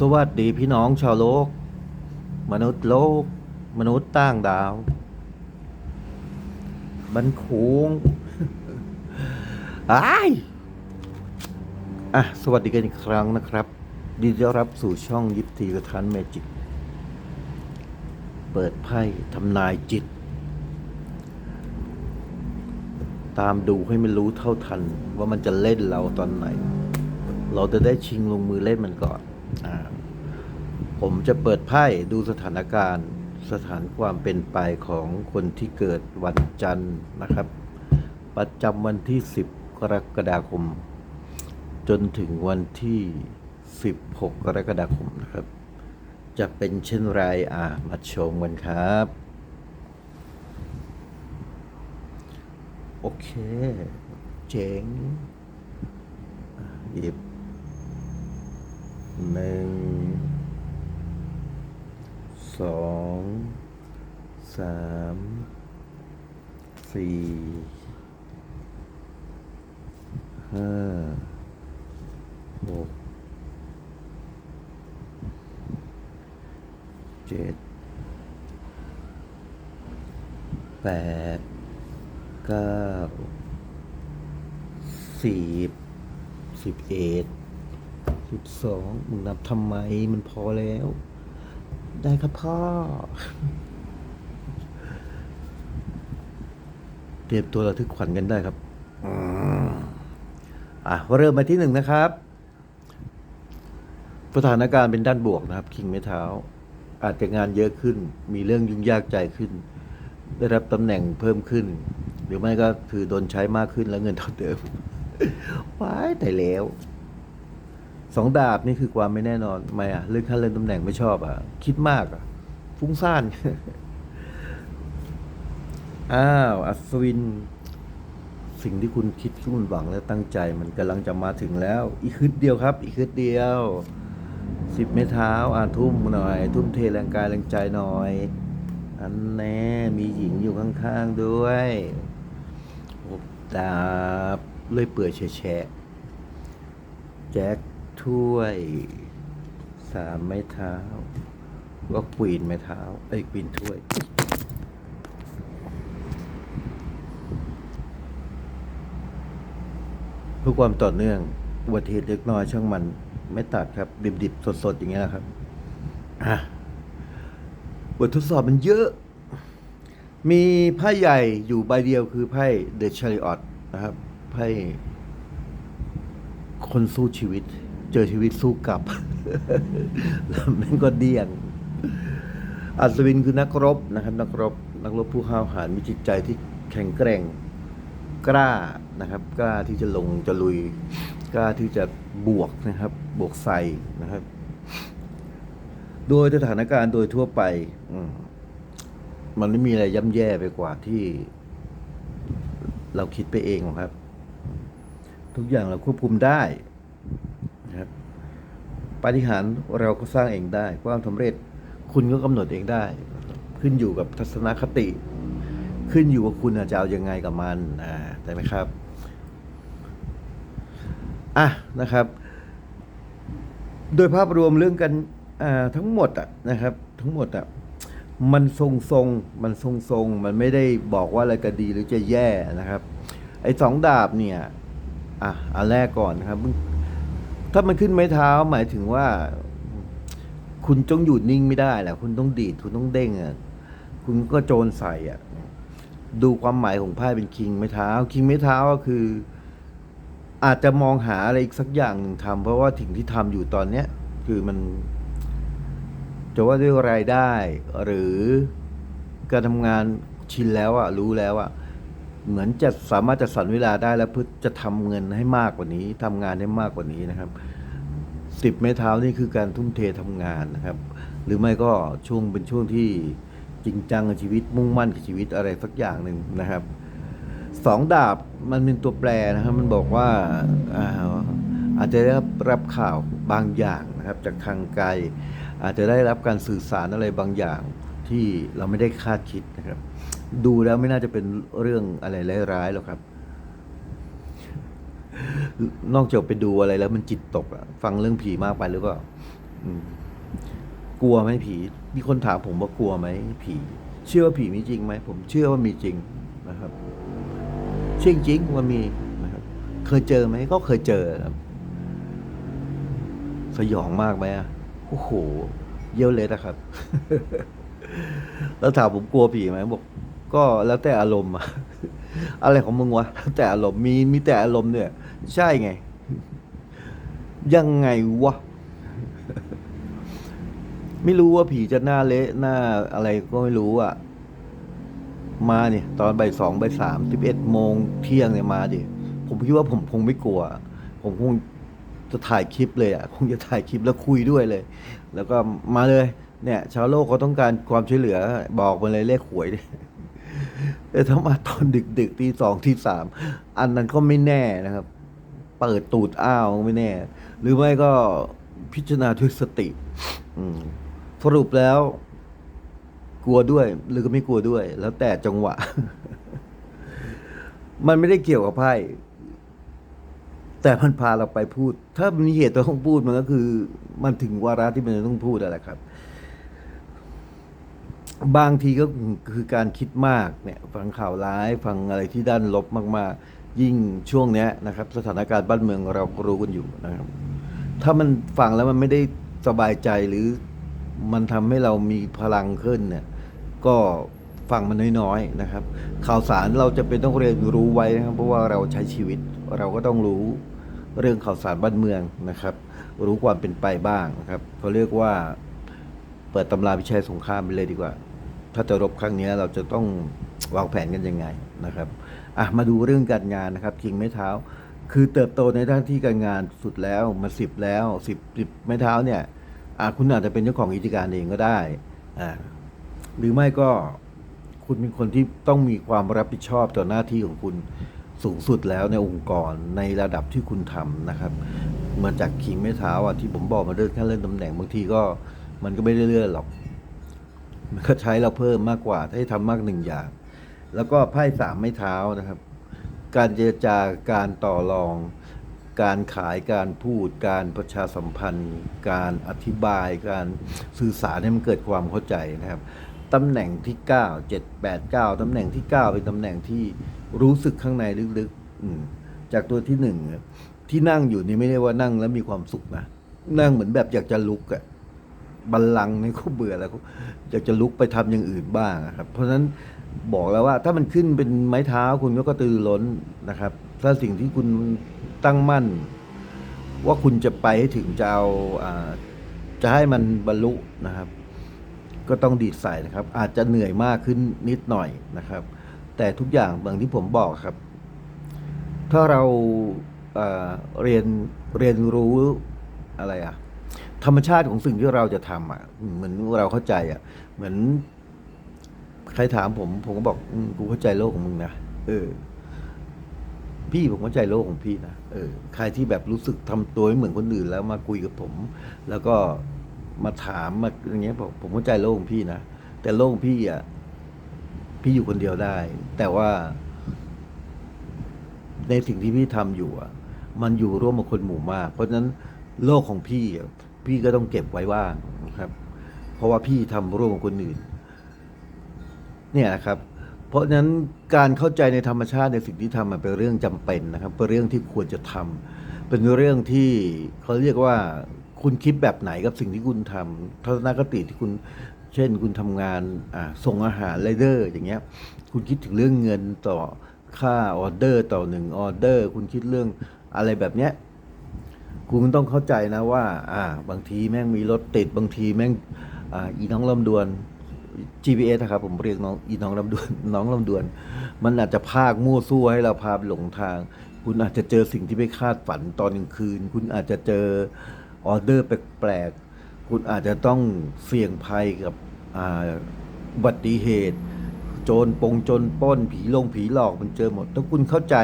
สวัสดีพี่น้องชาวโลก มนุษย์โลก มนุษย์ต่างดาว บันคูงไอ้ายอะ สวัสดีกันอีกครั้งนะครับดีต้อนรับสู่ช่องยิปทีกระทันเมจิก เปิดไพ่ทำนายจิต ตามดูให้มันรู้เท่าทัน ว่ามันจะเล่นเราตอนไหน เราจะได้ชิงลงมือเล่นมันก่อน ผมจะเปิดไพ่ดูสถานการณ์สถานความเป็นไปของคนที่เกิดวันจันทร์นะครับ ประจำวันที่ 10 กรกฎาคม จนถึงวันที่ 16 กรกฎาคมนะครับ จะเป็นเช่นไรอะมาชมกันครับ โอเค เจ๋งหยิบ หนึ่งสองสามสี่ห้าหกเจ็ดแปดเก้าสิบสิบเอ็ด สิบสองมึงนับทำไมมันพอแล้ว ได้ครับพ่อ เตรียมตัวระทึกขวัญกันได้ครับอะเริ่มมาที่หนึ่งนะครับสถานการณ์เป็นด้านบวกนะครับคิงไม้เท้า อาจจะงานเยอะขึ้น มีเรื่องยุ่งยากใจขึ้น ได้รับตำแหน่งเพิ่มขึ้น หรือไม่ก็คือโดนใช้มากขึ้นแล้วเงินเท่าเดิมว้ายแต่แล้ว สองดาบนี่คือความไม่แน่นอนทำไมอะเรื่องขั้นเลื่อนตำแหน่งไม่ชอบอะคิดมากอะฟุ้งซ่านอ้าวอัศวิน สิ่งที่คุณคิดที่คุณหวังและตั้งใจ มันกำลังจะมาถึงแล้ว อีกคืดเดียวครับ อีกคืดเดียวสิบเมตรเท้าอ่าทุ่มหน่อย ทุ่มเทแรงกายแรงใจหน่อย อันแน่มีหญิงอยู่ข้างๆด้วยดาบเลยเปื่อยแฉะแจ็ค ถ้วยสามไม้เท้าก็ควีนไม้เท้า ไอ้ยควีนถ้วยเพื่อความต่อเนื่องอุบัติเหตุเล็กน้อยช่างมัน ไม่ตัดครับ ดิบๆ สดๆ อย่างเงี้ยนะครับอะบททดสอบมันเยอะ มีไพ่ใหญ่อยู่ใบเดียวคือไพ่เดอะชาริออตนะครับ ไพ่คนสู้ชีวิต เจอชีวิตสู้กลับ แล้วมันก็เดี่ยง อัศวินคือนักรบนะครับ นักรบ นักรบผู้ห้าวหาญมีจิตใจที่แข็งแกร่งกล้านะครับ กล้าที่จะลงจะลุย กล้าที่จะบวกนะครับ บวกใส่นะครับ โดยสถานการณ์โดยทั่วไปมันไม่มีอะไรย่ำแย่ไปกว่าที่ เราคิดไปเองครับ ทุกอย่างเราควบคุมได้ นะครับปาฏิหาริย์เราก็สร้างเองได้ ความสำเร็จคุณก็กำหนดเองได้ ขึ้นอยู่กับทัศนคติ ขึ้นอยู่ว่าคุณจะเอาอยังไงกับมันอ่าได้ไหมครับอะนะครับ โดยภาพรวมเรื่องกันอ่าทั้งหมดอะนะครับ ทั้งหมดอะมันทรงทรงๆมันทรงทรงๆมันไม่ได้บอกว่าอะไรจะดีหรือจะแย่นะครับ ไอ้สองดาบเนี่ยอะอันแรกก่อนนะครับ ถ้ามันขึ้นไม้เท้าหมายถึงว่า คุณต้องหยุดนิ่งไม่ได้แหละคุณต้องดีดคุณต้องเด้งอะคุณก็โจรใส่อะ ดูความหมายของไพ่เป็นคิงไม้เท้า คิงไม้เท้าก็คือ อาจจะมองหาอะไรอีกสักอย่างหนึ่งทำเพราะว่าสิ่งที่ทำอยู่ตอนเนี้ย คือมัน จะว่าด้วยรายได้ หรือการทำงานชินแล้วอะ รู้แล้วอะเหมือนจะสามารถจะสรรเวลาได้แล้วเพื่อจะทำเงินให้มากกว่านี้ทำงานให้มากกว่านี้นะครับ สิบไม้เท้านี่คือการทุ่มเททำงานนะครับ หรือไม่ก็ช่วงเป็นช่วงที่จริงจังกับชีวิตมุ่งมั่นกับชีวิตอะไรสักอย่างหนึ่งนะครับสองดาบมันเป็นตัวแปรนะครับ มันบอกว่าอาอาจจะได้รับข่าวบางอย่างนะครับ จากทางไกล อาจจะได้รับการสื่อสารอะไรบางอย่างที่เราไม่ได้คาดคิดนะครับ ดูแล้วไม่น่าจะเป็นเรื่องอะไรร้ายๆหรอกครับ นอกจากไปดูอะไรแล้วมันจิตตกอะฟังเรื่องผีมากไปหรือก็อืมกลัวไหมผี มีคนถามผมว่ากลัวไหมผี เชื่อว่าผีมีจริงไหม ผมเชื่อว่ามีจริงนะครับ เชื่อจริงว่ามีนะครับ เคยเจอไหม ก็เคยเจอครับ สยองมากไหมอะโอ้โห เยี่ยวเลยนะครับ แล้วถามผมกลัวผีไหมบอก ก็แล้วแต่อารมณ์อะ อะไรของมึงวะ แต่อารมณ์มีมีแต่อารมณ์เนี่ยใช่ไง ยังไงวะ ไม่รู้ว่าผีจะหน้าเละหน้าอะไรก็ไม่รู้อะ มาเนี่ย ตอนบ่ายสองบ่ายสามสิบเอ็ดโมงเที่ยงเนี่ยมาดิผมคิดว่าผมคงไม่กลัว ผมคงจะถ่ายคลิปเลยอะคงจะถ่ายคลิปแล้วคุยด้วยเลย แล้วก็มาเลย เนี่ย ชาวโลกเขาต้องการความช่วยเหลือบอกมาเลยเลขหวยดิ แต่ถ้ามาตอนดึกดึกๆตีสองตีสามอันนั้นก็ไม่แน่นะครับ เปิดตูดอ้าวไม่แน่ หรือไม่ก็พิจารณาด้วยสติสรุปแล้ว กลัวด้วย หรือก็ไม่กลัวด้วย แล้วแต่จังหวะ มันไม่ได้เกี่ยวกับไพ่แต่มันพาเราไปพูด ถ้ามีเหตุต้องพูดมันก็คือ มันถึงวาระที่มันจะต้องพูดอะไรครับ บางทีก็คือการคิดมากเนี่ยฟังข่าวร้ายฟังอะไรที่ด้านลบมาก ๆ ยิ่งช่วงเนี้ยนะครับ สถานการณ์บ้านเมืองเราก็รู้กันอยู่นะครับ ถ้ามันฟังแล้วมันไม่ได้สบายใจหรือมันทำให้เรามีพลังขึ้นเนี่ย ก็ฟังมันน้อยๆนะครับ ข่าวสารเราจะเป็นต้องเรียนรู้ไว้นะครับ เพราะว่าเราใช้ชีวิตเราก็ต้องรู้เรื่องข่าวสารบ้านเมืองนะครับ รู้ความเป็นไปบ้างนะครับเขาเรียกว่าเปิดตำราวิชัยสงครามไปเลยดีกว่า ถ้าจะรบครั้งนี้เราจะต้องวางแผนกันยังไงนะครับอะมาดูเรื่องการงานนะครับคิงไม้เท้า คือเติบโตในด้านที่การงานสุดแล้วมาสิบแล้วสิบสิบไม้เท้าเนี่ยอะคุณอาจจะเป็นเจ้าของกิจการเองก็ได้อ่าหรือไม่ก็คุณเป็นคนที่ต้องมีความรับผิดชอบต่อหน้าที่ของคุณสูงสุดแล้วในองค์กรในระดับที่คุณทำนะครับมือนจากคิงไม้เท้าอะที่ผมบอกมาเรื่องแค่เรื่องตำแหน่งบางทีก็มันก็ไม่ได้เลื่อนหรอก มันก็ใช้เราเพิ่มมากกว่า ถ้าให้ทำมากหนึ่งอย่าง แล้วก็ไพ่สามไม้เท้านะครับ การเจรจาการต่อรอง การขายการพูด การประชาสัมพันธ์ การอธิบาย การสื่อสารให้มันเกิดความเข้าใจนะครับตำแหน่งที่ 9 7 8 9ตำแหน่งที่ 9 เป็นตำแหน่งที่รู้สึกข้างในลึกๆจากตัวที่หนึ่งที่นั่งอยู่นี่ไม่ได้ว่านั่งแล้วมีความสุขนะ นั่งเหมือนแบบอยากจะลุกอะ บัลลังก์นี่เขาเบื่อแล้วเขาอยากจะลุกไปทำอย่างอื่นบ้างครับ เพราะฉะนั้นบอกแล้วว่าถ้ามันขึ้นเป็นไม้เท้าคุณก็กระตือร้นนะครับ ถ้าสิ่งที่คุณตั้งมั่น ว่าคุณจะไปให้ถึงจะเอาจะให้มันบรรลุนะครับ ก็ต้องดีดใส่นะครับ อาจจะเหนื่อยมากขึ้นนิดหน่อยนะครับ แต่ทุกอย่างบางที่ผมบอกครับ ถ้าเราเเรียนเรียนรู้อะไรอะ ธรรมชาติของสิ่งที่เราจะทำอะเหมือนเราเข้าใจอะ เหมือน ใครถามผม ผมก็บอกอกูเข้าใจโลกของมึงนะเออ พี่ผมเข้าใจโลกของพี่นะเออใครที่แบบรู้สึกทำตัวไม่เหมือนคนอื่นแล้วมาคุยกับผม แล้วก็มาถามมาอย่างเงี้ยบอกผมเข้าใจโลกของพี่นะแต่โลกของพี่อะพี่อยู่คนเดียวได้ แต่ว่า ในสิ่งที่พี่ทำอยู่อะ มันอยู่ร่วมกับคนหมู่มาก เพราะฉะนั้นโลกของพี่อะ พี่ก็ต้องเก็บไว้ว่างนะครับ เพราะว่าพี่ทำร่วมกับคนอื่น เนี่ยนะครับ เพราะฉะนั้นการเข้าใจในธรรมชาติในสิ่งที่ทำมันเป็นเรื่องจำเป็นนะครับ เป็นเรื่องที่ควรจะทำเป็นเรื่องที่เขาเรียกว่าคุณคิดแบบไหนกับสิ่งที่คุณทำทัศนคติที่คุณเช่น คุณทำงานส่งอาหารไรเดอร์ อย่างเงี้ย คุณคิดถึงเรื่องเงินต่อค่าออเดอร์ต่อหนึ่งออเดอร์ คุณคิดเรื่องอะไรแบบเนี้ย คุณต้องเข้าใจนะว่า อ่า บางทีแม่งมีรถติดบางทีแม่งอ่าอีน้องลำดวน GPS นะครับผมเรียกน้องอีน้องลำดวนน้องลำดวน มันอาจจะพากมั่วซั่วให้เราพาไปหลงทาง คุณอาจจะเจอสิ่งที่ไม่คาดฝันตอนกลางคืน คุณอาจจะเจอออเดอร์แปลกๆคุณอาจจะต้องเสี่ยงภัยกับอ่าอุบัติเหตุ โจรปงโจรป้นผีลงผีหลอกมันเจอหมดถ้าคุณเข้าใจ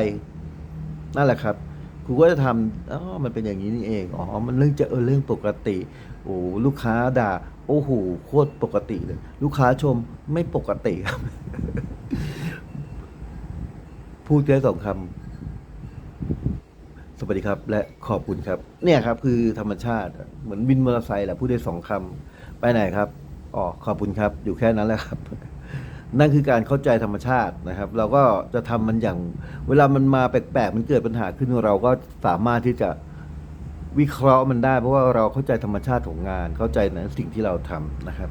นั่นแหละครับ คุณก็จะทำอ๋อมันเป็นอย่างนี้นี่เองอ๋อมันเรื่องจะเออเรื่องปกติโอ้ลูกค้าด่า โอ้โหโคตรปกติเลย ลูกค้าชมไม่ปกติครับ พูดแค่สองคำสวัสดีครับ และขอบคุณครับ เนี่ยครับ คือธรรมชาติ เหมือนบินมอเตอร์ไซค์แหละพูดได้สองคำไปไหนครับอ๋อขอบคุณครับ อยู่แค่นั้นแหละครับ นั่นคือการเข้าใจธรรมชาตินะครับ เราก็จะทำมันอย่าง เวลามันมาแปลกๆมันเกิดปัญหาขึ้นเราก็สามารถที่จะวิเคราะห์มันได้ เพราะว่าเราเข้าใจธรรมชาติของงาน เข้าใจในสิ่งที่เราทำนะครับ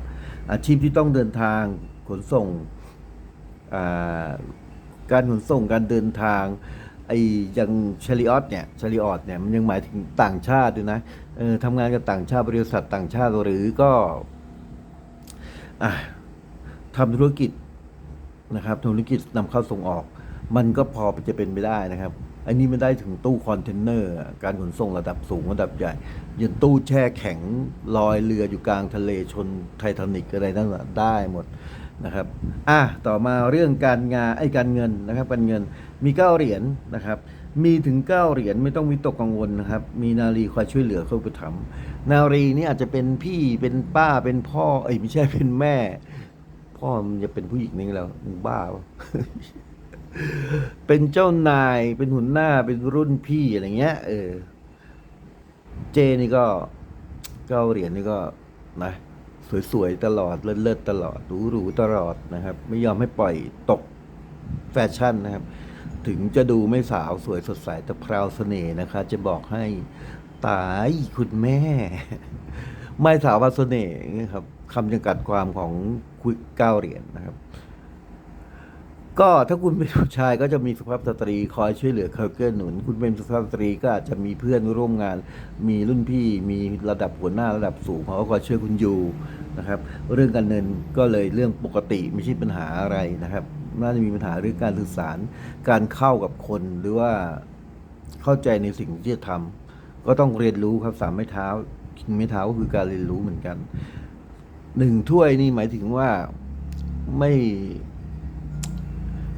อาชีพที่ต้องเดินทางขนส่งการขนส่งการเดินทางไอ้อยังชลิออตเนี่ยชลิออตเนี่ยมันยังหมายถึงต่างชาติด้วยนะเออทำงานกับต่างชาติบริษัทต่างชาติหรือก็อทำธุรกิจ นะครับธุรกิจนำเข้าส่งออก มันก็พอจะเป็นไปได้นะครับอันนี้ไม่ได้ถึงตู้คอนเทนเนอร์ การขนส่งระดับสูงระดับใหญ่ยันตู้แช่แข็งลอยเรืออยู่กลางทะเลชนไททานิกอะไรนั่นได้หมดนะครับอะต่อมาเรื่องการงานไอ้การเงินนะครับการเงินมีเก้าเหรียญนะครับ มีถึงเก้าเหรียญไม่ต้องวิตกกังวลนะครับ มีนารีคอยช่วยเหลือเข้าไปทำนารีนี่อาจจะเป็นพี่เป็นป้าเป็นพ่อเอ้ยไม่ใช่เป็นแม่ พ่อมันจะเป็นผู้หญิงนี่แล้วมึงบ้าเป็นเจ้านายเป็นหัวหน้าเป็นรุ่นพี่อะไรเงี้ย เออ เจนี่ก็เก้าเหรียญนี่ก็นะสวยๆตลอดเลิศๆตลอดหรูๆตลอดนะครับ ไม่ยอมให้ปล่อยตกแฟชั่นนะครับ ถึงจะดูไม่สาวสวยสดใสแต่พราวเสน่ห์นะคะ จะบอกให้ตายคุณแม่ ไม่สาวว่าเสน่ห์นะครับ คำจำกัดความของคุยเก้าเหรียญนะครับ ก็ถ้าคุณเป็นผู้ชายก็จะมีสุภาพสตรีคอยช่วยเหลือเขาเกื้อหนุน คุณเป็นสุภาพสตรีก็อาจจะมีเพื่อนร่วมงาน มีรุ่นพี่ มีระดับหัวหน้าระดับสูงเขาก็คอยช่วยคุณอยู่นะครับ เรื่องการเงินก็เลยเรื่องปกติไม่ใช่ปัญหาอะไรนะครับน่าจะมีปัญหาเรื่องการสื่อสาร การเข้ากับคนหรือว่าเข้าใจในสิ่งที่จะทำก็ต้องเรียนรู้ครับสามไม้เท้าคิงไม้เท้าก็คือการเรียนรู้เหมือนกัน หนึ่งถ้วยนี่หมายถึงว่าไม่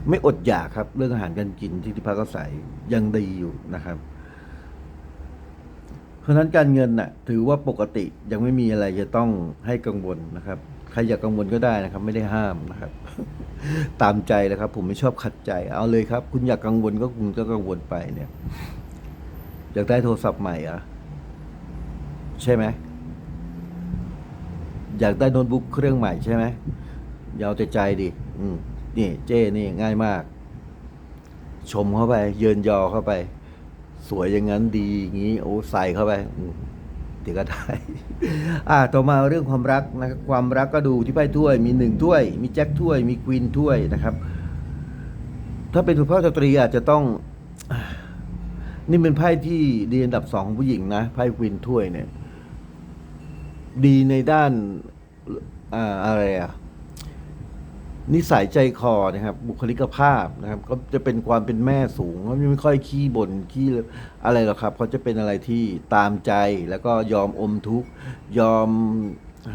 ไม่อดอยากครับ เรื่องอาหารการกินที่ที่พักอาศัยยังดีอยู่นะครับ เพราะนั้นการเงินน่ะ ถือว่าปกติยังไม่มีอะไรจะต้องให้กังวลนะครับ ใครอยากกังวลก็ได้นะครับ ไม่ได้ห้ามนะครับ ตามใจเลยครับ ผมไม่ชอบขัดใจ เอาเลยครับ คุณอยากกังวลก็คุณก็กังวลไปเนี่ย อยากได้โทรศัพท์ใหม่อะ ใช่ไหม อยากได้โน้ตบุ๊กเครื่องใหม่ใช่ไหมอยาวแต่ใจดิอืมนี่เจ้นี่ง่ายมาก ชมเข้าไป เยินยอเข้าไป สวยอย่างนั้นดีอย่างนี้โอ้ใส่เข้าไปอืมเดี๋ยวก็ได้ อ่า ต่อมาเรื่องความรักนะครับความรักก็ดูที่ไพ่ถ้วย มีหนึ่งถ้วย มีแจ็คถ้วย มีควีนถ้วยนะครับ ถ้าเป็นสุภาพสตรีอาจจะต้องนี่เป็นไพ่ที่ดีอันดับสองของผู้หญิงนะไพ่ควีนถ้วยเนี่ย ดีในด้านอ่าอะไรอะนิสัยใจคอนะครับ บุคลิกภาพนะครับ ก็จะเป็นความเป็นแม่สูงเขาไม่ค่อยขี้บ่นขี้อะไรหรอกครับเขาจะเป็นอะไรที่ตามใจแล้วก็ยอมอมทุกยอม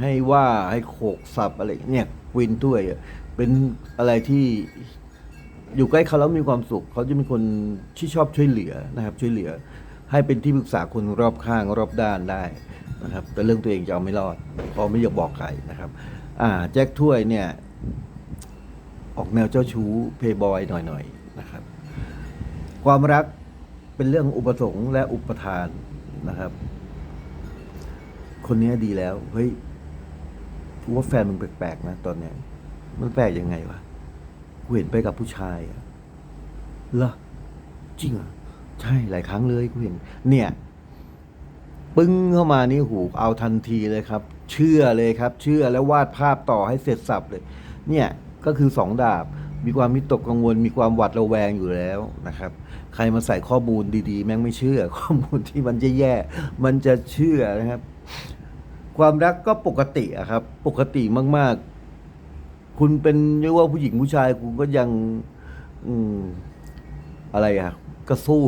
ให้ว่าให้โขกสับอะไรเนี่ยวินถ้วยเป็นอะไรที่อยู่ใกล้เขาแล้วมีความสุข เขาจะเป็นคนที่ชอบช่วยเหลือนะครับ ช่วยเหลือ ให้เป็นที่ปรึกษาคนรอบข้างรอบด้านได้ นะครับ แต่เรื่องตัวเองจะเอาไม่รอดเพราะไม่อยากบอกใครนะครับ อ่า แจ็คถ้วยเนี่ย ออกแนวเจ้าชู้เพย์บอยหน่อยๆนะครับ ความรักเป็นเรื่องอุปสงค์และอุปทานนะครับ คนนี้ดีแล้วเฮ้ยว่าแฟนมึงแปลกๆนะตอนเนี้ยมันแปลกยังไงวะกูเห็นไปกับผู้ชายอะเหรอจริงเหรอใช่หลายครั้งเลยกูเห็น เนี่ย ปึ้งเข้ามานี่หูเอาทันทีเลยครับ เชื่อเลยครับ เชื่อแล้ววาดภาพต่อให้เสร็จสับเลย เนี่ยก็คือสองดาบ มีความมิตกกังวล มีความหวาดระแวงอยู่แล้วนะครับ ใครมาใส่ข้อมูลดีๆ แม่งไม่เชื่อ ข้อมูลที่มันแย่ๆมันจะเชื่อนะครับ ความรักก็ปกติอะครับ ปกติมาก ๆ คุณเป็นไม่ว่าผู้หญิงผู้ชายคุณก็ยัง อืมอะไรอะก็สู้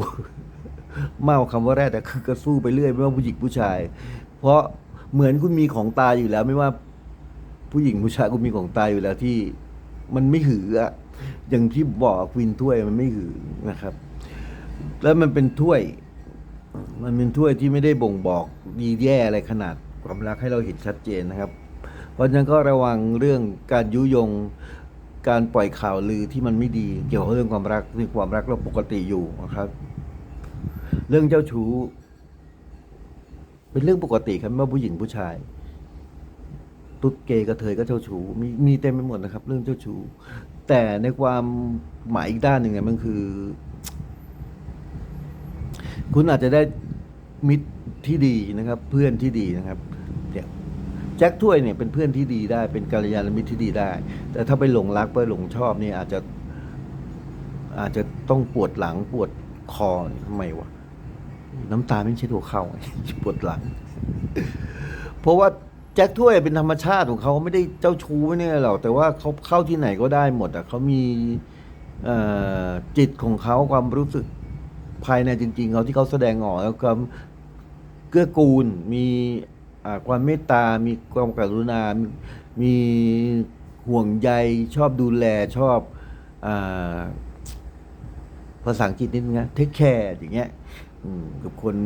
มากกว่าคำว่าแรกแต่คือกระสู้ไปเรื่อยไม่ว่าผู้หญิงผู้ชาย เพราะเหมือนคุณมีของตายอยู่แล้ว ไม่ว่าผู้หญิงผู้ชายคุณมีของตายอยู่แล้วที่มันไม่หืออะอย่างที่บอกควินถ้วยมันไม่หือนะครับ แล้วมันเป็นถ้วย มันเป็นถ้วยที่ไม่ได้บ่งบอกดีแย่อะไรขนาดความรักให้เราเห็นชัดเจนนะครับ เพราะฉะนั้นก็ระวังเรื่องการยุยงการปล่อยข่าวลือที่มันไม่ดี เกี่ยวกับเรื่องความรักเรื่อความรักเราปกติอยู่นะครับ เรื่องเจ้าชู้ เป็นเรื่องปกติครับว่าผู้หญิงผู้ชาย ตุ๊ดเกย์กระเทยก็เจ้าชู้มีมีเต็มไปหมดนะครับ เรื่องเจ้าชู้แต่ในความหมายอีกด้านหนึ่งเนี่ยมันคือ คุณอาจจะได้มิตรที่ดีนะครับ เพื่อนที่ดีนะครับเนี่ยแจ็คถ้วยเนี่ยเป็นเพื่อนที่ดีได้เป็นกัลยาณมิตรที่ดีได้ แต่ถ้าไปหลงรักไปหลงชอบเนี่ยอาจจะอาจจะต้องปวดหลังปวดคอทำไมวะ น้ำตาไม่ใช่ตัวเข้าปวดหลัง เพราะว่าแจ็คถ้วยเป็นธรรมชาติของเขาไม่ได้เจ้าชู้ไม่เนี่ยหรอกแต่ว่าเขาเข้าที่ไหนก็ได้หมดอะเขามีจิตของเขาความรู้สึกภายในจริง ๆเขาที่เขาแสดงออกแล้วความเกื้อกูล มีความเมตตา มีความกรุณา มีมีห่วงใยชอบดูแลชอบอภาษาอังกฤษนิดนึงนะเทคแคร์อย่างเงี้ย กับคน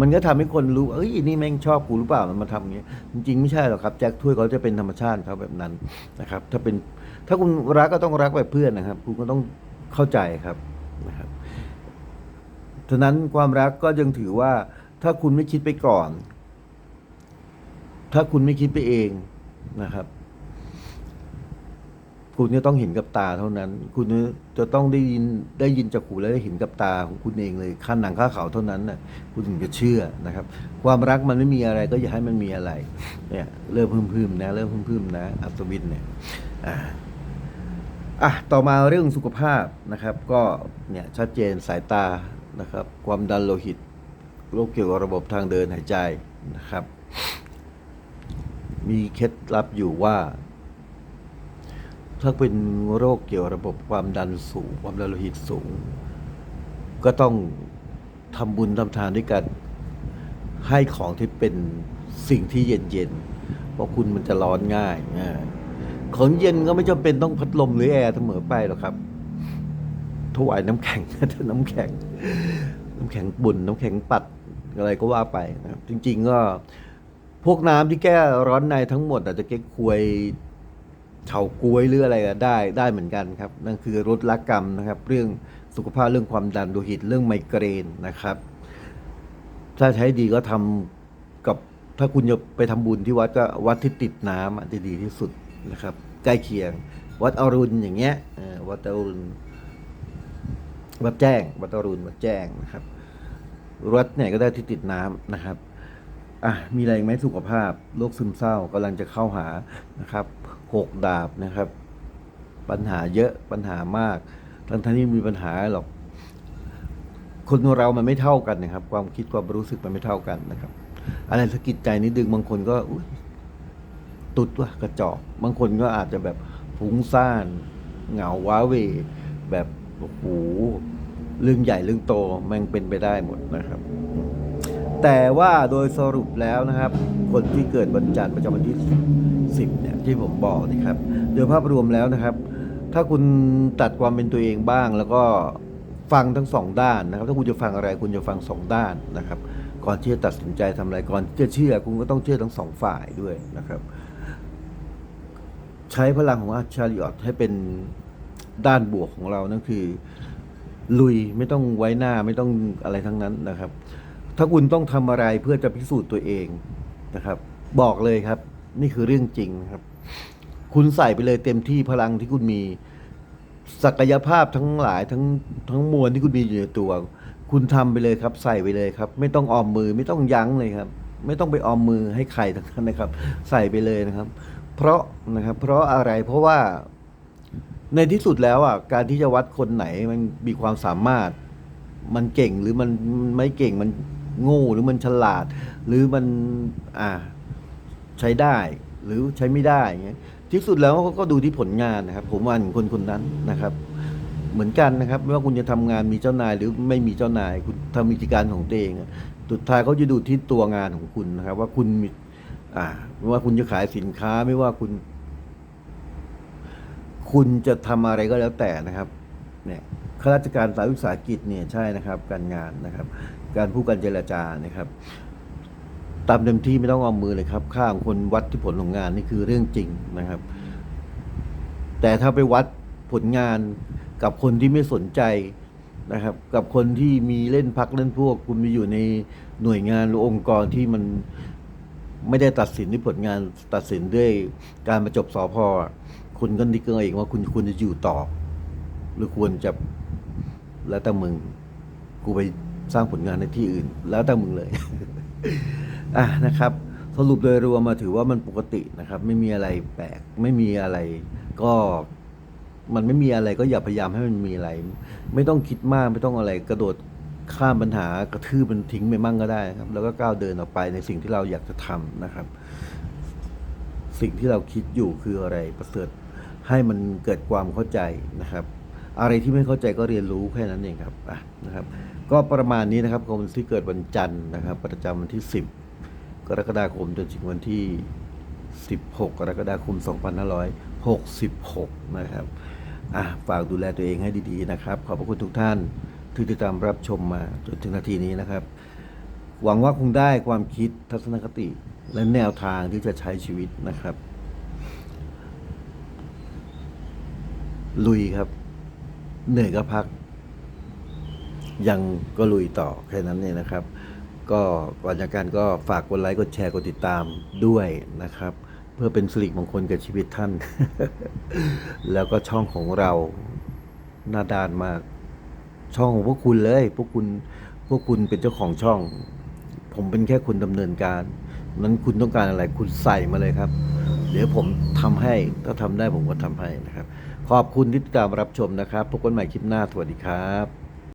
มันก็ทำให้คนรู้เอ้ยนี่แม่งชอบกูหรือเปล่ามันมาทำอย่างเงี้ยจริงๆไม่ใช่หรอกครับแจ็คถ้วยเขาจะเป็นธรรมชาติเขาแบบนั้นนะครับ ถ้าเป็นถ้าคุณรักก็ต้องรักแบบเพื่อนนะครับ คุณก็ต้องเข้าใจครับนะครับฉะนั้นความรักก็ยังถือว่า ถ้าคุณไม่คิดไปก่อน ถ้าคุณไม่คิดไปเองนะครับ คุณจะต้องเห็นกับตาเท่านั้น คุณจะต้องได้ยินได้ยินจากหูและได้เห็นกับตาของคุณเองเลยขั้นหนังข้าเขาเท่านั้นน่ะคุณถึงจะเชื่อนะครับ ความรักมันไม่มีอะไรก็อย่าให้มันมีอะไรเนี่ยเริ่มพึ่มๆนะเริ่มพึ่มๆนะ อัศวินเนี่ยอ่าอะต่อมาเรื่องสุขภาพนะครับ ก็เนี่ยชัดเจนสายตานะครับ ความดันโลหิตโรคเกี่ยวกับระบบทางเดินหายใจนะครับ มีเคล็ดลับอยู่ว่า ถ้าเป็นโรคเกี่ยวกับระบบความดันสูง ความดันโลหิตสูง ก็ต้องทำบุญทำทานด้วยกันให้ของที่เป็นสิ่งที่เย็นๆ เพราะคุณมันจะร้อนง่ายอ่าของเย็นก็ไม่จำเป็นต้องพัดลมหรือแอร์เสมอไปหรอกครับถวายน้ำแข็งถ้าน้ำแข็ง น้ำแข็งบุ่นน้ำแข็งปัดอะไรก็ว่าไปนะครับ จริง ๆ ก็พวกน้ำที่แก้ร้อนในทั้งหมด อาจจะเก๊กควย เฉากล้วยหรืออะไรก็ได้ได้เหมือนกันครับ นั่นคือลดละกรรมนะครับ เรื่องสุขภาพเรื่องความดันโลหิตเรื่องไมเกรนนะครับ ถ้าใช้ดีก็ทำกับถ้าคุณจะไปทำบุญที่วัดก็วัดที่ติดน้ำจะดีที่สุดนะครับ ใกล้เคียง วัดอรุณอย่างเงี้ยวัดอรุณวัดแจ้งวัดอรุณวัดแจ้งนะครับวัดไหนก็ได้ที่ติดน้ำนะครับ อะมีอะไรไหมสุขภาพโรคซึมเศร้ากำลังจะเข้าหานะครับหกดาบนะครับ ปัญหาเยอะปัญหามากทั้งทั้งที่มีปัญหาหรอก คนเรามันไม่เท่ากันนะครับ ความคิดความรู้สึกมันไม่เท่ากันนะครับ อะไรสะกิดใจนิดนึงบางคนก็อุยตุดว่ะกระจอกบางคนก็อาจจะแบบฟุ้งซ่านเหงาว้าเว แบบโอ้โหเรื่องใหญ่เรื่องโตแม่งเป็นไปได้หมดนะครับ แต่ว่าโดยสรุปแล้วนะครับ คนที่เกิดวันจันทร์ประจำวันที่ 10เนี่ยที่ผมบอกนะครับ โดยภาพรวมแล้วนะครับ ถ้าคุณตัดความเป็นตัวเองบ้าง แล้วก็ฟังทั้งสองด้านนะครับ ถ้าคุณจะฟังอะไรคุณจะฟังสองด้านนะครับ ก่อนที่จะตัดสินใจทำอะไรก่อนที่จะเชื่อคุณก็ต้องเชื่อทั้งสองฝ่ายด้วยนะครับ ใช้พลังของอาชาริออตให้เป็นด้านบวกของเรานั่นคือ ลุยไม่ต้องไว้หน้าไม่ต้องอะไรทั้งนั้นนะครับ ถ้าคุณต้องทำอะไรเพื่อจะพิสูจน์ตัวเองนะครับ บอกเลยครับ นี่คือเรื่องจริงนะครับ คุณใส่ไปเลยเต็มที่พลังที่คุณมี ศักยภาพทั้งหลายทั้งทั้งมวลที่คุณมีอยู่ในตัว คุณทำไปเลยครับ ใส่ไปเลยครับ ไม่ต้องออมมือไม่ต้องยั้งเลยครับ ไม่ต้องไปออมมือให้ใครทั้งนั้นนะครับ ใส่ไปเลยนะครับ เพราะนะครับ เพราะอะไรเพราะว่าในที่สุดแล้วอะการที่จะวัดคนไหนมันมีความสามารถ มันเก่งหรือมันไม่เก่งมัน โง่หรือมันฉลาด หรือมันอ่าใช้ได้หรือใช้ไม่ได้ย่างเงี้ยที่สุดแล้วก็ดูที่ผลงานนะครับ ผมว่าของคนคนนั้นนะครับ เหมือนกันนะครับไม่ว่าคุณจะทำงานมีเจ้านายหรือไม่มีเจ้านายคุณทำกิจการของตัวเองสุดท้ายเขาจะดูที่ตัวงานของคุณนะครับ ว่าคุณมีอ่าไม่ว่าคุณจะขายสินค้าไม่ว่าคุณ คุณจะทำอะไรก็แล้วแต่นะครับ เนี่ย ข้าราชการสายวิสาหกิจเนี่ยใช่นะครับ การงานนะครับ การพูดการเจรจานะครับ ตามเต็มที่ไม่ต้องเอามือเลยครับค่าของคนวัดที่ผลของงานนี่คือเรื่องจริงนะครับ แต่ถ้าไปวัดผลงานกับคนที่ไม่สนใจนะครับ กับคนที่มีเล่นพักเล่นพวก คุณมีอยู่ในหน่วยงานหรือองค์กรที่มันไม่ได้ตัดสินด้วยผลงานตัดสินด้วยการมาจบสอพอคุณก็นึกเอาเองว่าคุณควรจะอยู่ต่อ หรือควรจะ แล้วแต่มึง กูไปสร้างผลงานในที่อื่น แล้วแต่มึงเลย อะนะครับ สรุปโดยรวมมาถือว่ามันปกตินะครับ ไม่มีอะไรแปลก ไม่มีอะไร ก็มันไม่มีอะไรก็อย่าพยายามให้มันมีอะไร ไม่ต้องคิดมากไม่ต้องอะไรกระโดดข้ามปัญหากระทืบมันทิ้งไปมั่งก็ได้ครับ แล้วก็ก้าวเดินออกไปในสิ่งที่เราอยากจะทำนะครับ สิ่งที่เราคิดอยู่คืออะไรประเสริฐให้มันเกิดความเข้าใจนะครับ อะไรที่ไม่เข้าใจก็เรียนรู้แค่นั้นเองครับอะนะครับ ก็ประมาณนี้นะครับคนที่เกิดวันจันทร์นะครับ ประจำวันที่ 10 กรกฎาคมจนถึงวันที่ 16 กรกฎาคม 2566 นะครับอะฝากดูแลตัวเองให้ดีๆนะครับ ขอบพระคุณทุกท่านที่ติดตามรับชมมาจนถึงนาทีนี้นะครับ หวังว่าคงได้ความคิดทัศนคติและแนวทางที่จะใช้ชีวิตนะครับ ลุยครับ เหนื่อยก็พัก ยังก็ลุยต่อแค่นั้นเองนะครับ ก็ก่อนจากกันก็ฝากกดไลค์กดแชร์กดติดตามด้วยนะครับ เพื่อเป็นสิริมงคลกับชีวิตท่าน แล้วก็ช่องของเราหน้าด้านมากช่องของพวกคุณเลย พวกคุณพวกคุณเป็นเจ้าของช่อง ผมเป็นแค่คนดำเนินการ นั้นคุณต้องการอะไรคุณใส่มาเลยครับ เดี๋ยวผมทำให้ถ้าทำได้ผมก็ทำให้นะครับ ขอบคุณที่ติดตามรับชมนะครับพบกันใหม่คลิปหน้าสวัสดีครับ